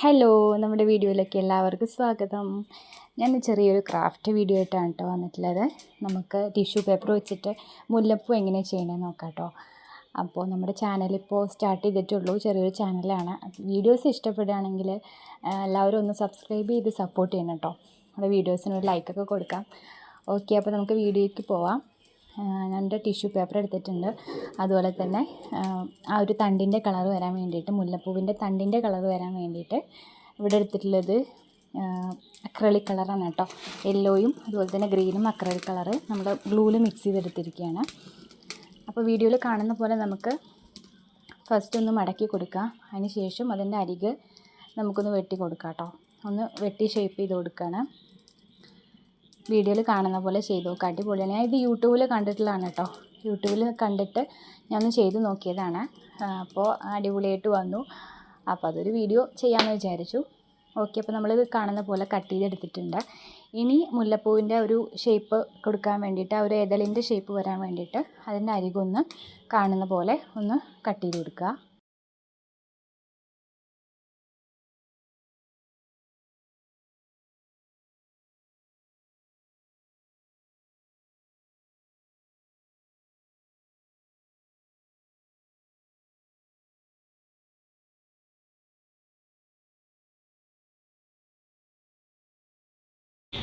Hello നമ്മുടെ വീഡിയോയിലേക്ക് എല്ലാവർക്കും സ്വാഗതം. ഞാൻ ചെറിയൊരു ക്രാഫ്റ്റ് വീഡിയോ ആയിട്ടാണ് കേട്ടോ വന്നിട്ടുള്ളത്. നമുക്ക് ടിഷ്യൂ പേപ്പർ വെച്ചിട്ട് മുല്ലപ്പൂ എങ്ങനെ ചെയ്യണമെന്ന് നോക്കാം കേട്ടോ അപ്പോൾ നമ്മുടെ ചാനൽ ഇപ്പോൾ സ്റ്റാർട്ട് ചെയ്തിട്ടുള്ളൂ. ചെറിയൊരു ചാനലാണ് വീഡിയോസ് ഇഷ്ടപ്പെടുകയാണെങ്കിൽ എല്ലാവരും ഒന്ന് സബ്സ്ക്രൈബ് ചെയ്ത് സപ്പോർട്ട് ചെയ്യണം കേട്ടോ നമ്മുടെ വീഡിയോസിനൊരു ലൈക്കൊക്കെ കൊടുക്കാം. ഓക്കെ അപ്പോൾ നമുക്ക് വീഡിയോയ്ക്ക് പോവാം. എന്റെ ടിഷ്യൂ പേപ്പർ എടുത്തിട്ടുണ്ട്. അതുപോലെ തന്നെ ആ, ഒരു തണ്ടിന്റെ കളർ വരാൻ വേണ്ടിയിട്ട് മുല്ലപ്പൂവിന്റെ തണ്ടിന്റെ കളർ വരാൻ വേണ്ടിയിട്ട് ഇവിടെ എടുത്തിട്ടുള്ളത് അക്രലിക് കളറാണ് കേട്ടോ. യെല്ലോയും അതുപോലെ തന്നെ ഗ്രീനും അക്രലിക് കളറ് നമ്മൾ ഗ്ലൂവിൽ മിക്സ് ചെയ്തെടുത്തിരിക്കുകയാണ്. അപ്പോൾ വീഡിയോയിൽ കാണുന്ന പോലെ നമുക്ക് ഫസ്റ്റ് ഒന്ന് മടക്കി കൊടുക്കാം. അതിന് ശേഷം അതിന്റെ അരികെ നമുക്കൊന്ന് വെട്ടി കൊടുക്കാം കേട്ടോ. ഒന്ന് വെട്ടി ഷേപ്പ് ചെയ്ത് കൊടുക്കുകയാണ്. വീഡിയോയിൽ കാണുന്ന പോലെ ചെയ്ത് നോക്കുക അടിപൊളിയാണ് ഞാൻ ഇത് യൂട്യൂബിൽ കണ്ടിട്ടുള്ളതാണ് കേട്ടോ. യൂട്യൂബിൽ കണ്ടിട്ട് ഞാനൊന്ന് ചെയ്ത് നോക്കിയതാണ്. അപ്പോൾ അടിപൊളിയായിട്ട് വന്നു. അപ്പോൾ അതൊരു വീഡിയോ ചെയ്യാമെന്ന് വിചാരിച്ചു. ഓക്കെ അപ്പോൾ നമ്മളിത് കാണുന്ന പോലെ കട്ട് ചെയ്തെടുത്തിട്ടുണ്ട്. ഇനി മുല്ലപ്പൂവിന്റെ ഒരു ഷേപ്പ് കൊടുക്കാൻ വേണ്ടിയിട്ട് ആ ഒരു എതളിന്റെ ഷേപ്പ് വരാൻ വേണ്ടിയിട്ട് അതിന്റെ അരികൊന്ന് കാണുന്ന പോലെ ഒന്ന് കട്ട് ചെയ്ത് കൊടുക്കുക.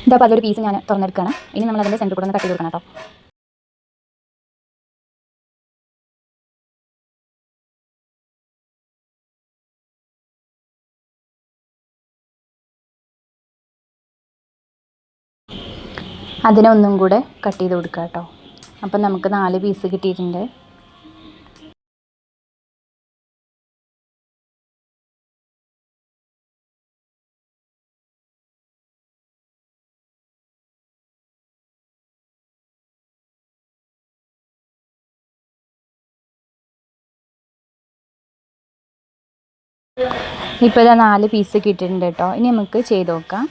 ഇതപ്പോൾ അതൊരു പീസ് ഞാൻ തുറന്നെടുക്കുകയാണ് ഇനി നമ്മൾ അതിന്റെ സെന്റർ കൂടെ ഒന്ന് കട്ട് ചെയ്ത് കൊടുക്കണം കേട്ടോ. അതിനെ ഒന്നും കൂടെ കട്ട് ചെയ്ത് കൊടുക്കുക കേട്ടോ അപ്പം നമുക്ക് നാല് പീസ് കിട്ടിയിട്ടുണ്ട്. ഇപ്പോൾ ഇതാ നാല് പീസ് കിട്ടിയിട്ടുണ്ട് കേട്ടോ ഇനി നമുക്ക് ചെയ്ത് നോക്കാം.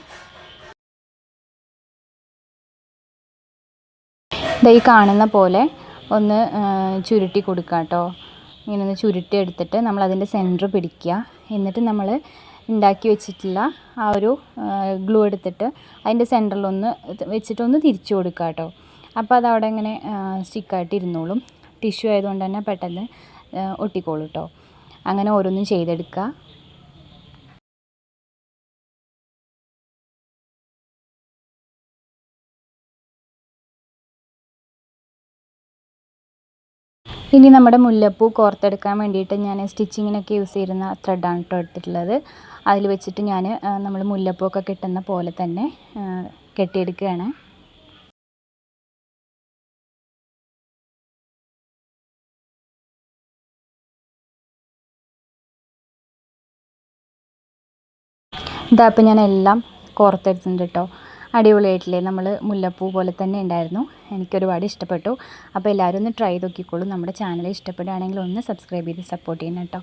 ഈ കാണുന്ന പോലെ ഒന്ന് ചുരുട്ടി കൊടുക്കുക കേട്ടോ ഇങ്ങനെ ഒന്ന് ചുരുട്ടി എടുത്തിട്ട് നമ്മൾ അതിന്റെ സെന്റർ പിടിക്കുക. എന്നിട്ട് നമ്മൾ ഉണ്ടാക്കി വെച്ചിട്ടുള്ള ആ ഒരു ഗ്ലൂ എടുത്തിട്ട് അതിന്റെ സെന്ററിലൊന്ന് വെച്ചിട്ടൊന്ന് തിരിച്ചു കൊടുക്കുക കേട്ടോ അപ്പോൾ അത് അവിടെ ഇങ്ങനെ സ്റ്റിക്കായിട്ട് ഇരുന്നോളും. ടിഷ്യൂ ആയതുകൊണ്ട് തന്നെ പെട്ടെന്ന് ഒട്ടിക്കോളും കേട്ടോ അങ്ങനെ ഓരോന്നും ചെയ്തെടുക്കുക. ഇനി നമ്മുടെ മുല്ലപ്പൂ കോർത്തെടുക്കാൻ വേണ്ടിയിട്ട് ഞാൻ സ്റ്റിച്ചിങ്ങിനൊക്കെ യൂസ് ചെയ്യുന്ന ത്രെഡാണ് കേട്ടോ എടുത്തിട്ടുള്ളത്. അതിൽ വെച്ചിട്ട് ഞാൻ നമ്മൾ മുല്ലപ്പൂ ഒക്കെ കെട്ടുന്ന പോലെ തന്നെ കെട്ടിയെടുക്കുകയാണ്. ഇതാ ഇപ്പം ഞാൻ എല്ലാം കോർത്തെടുത്തിട്ടുണ്ട് കേട്ടോ അടിപൊളിയായിട്ടില്ലേ? നമ്മൾ മുല്ലപ്പൂ പോലെ തന്നെ ഉണ്ടായിരുന്നു. എനിക്കൊരുപാട് ഇഷ്ടപ്പെട്ടു. അപ്പോൾ എല്ലാവരും ഒന്ന് ട്രൈ നോക്കിക്കോളൂ. നമ്മുടെ ചാനൽ ഇഷ്ടപ്പെടുകയാണെങ്കിൽ ഒന്ന് സബ്സ്ക്രൈബ് ചെയ്ത് സപ്പോർട്ട് ചെയ്യണം കേട്ടോ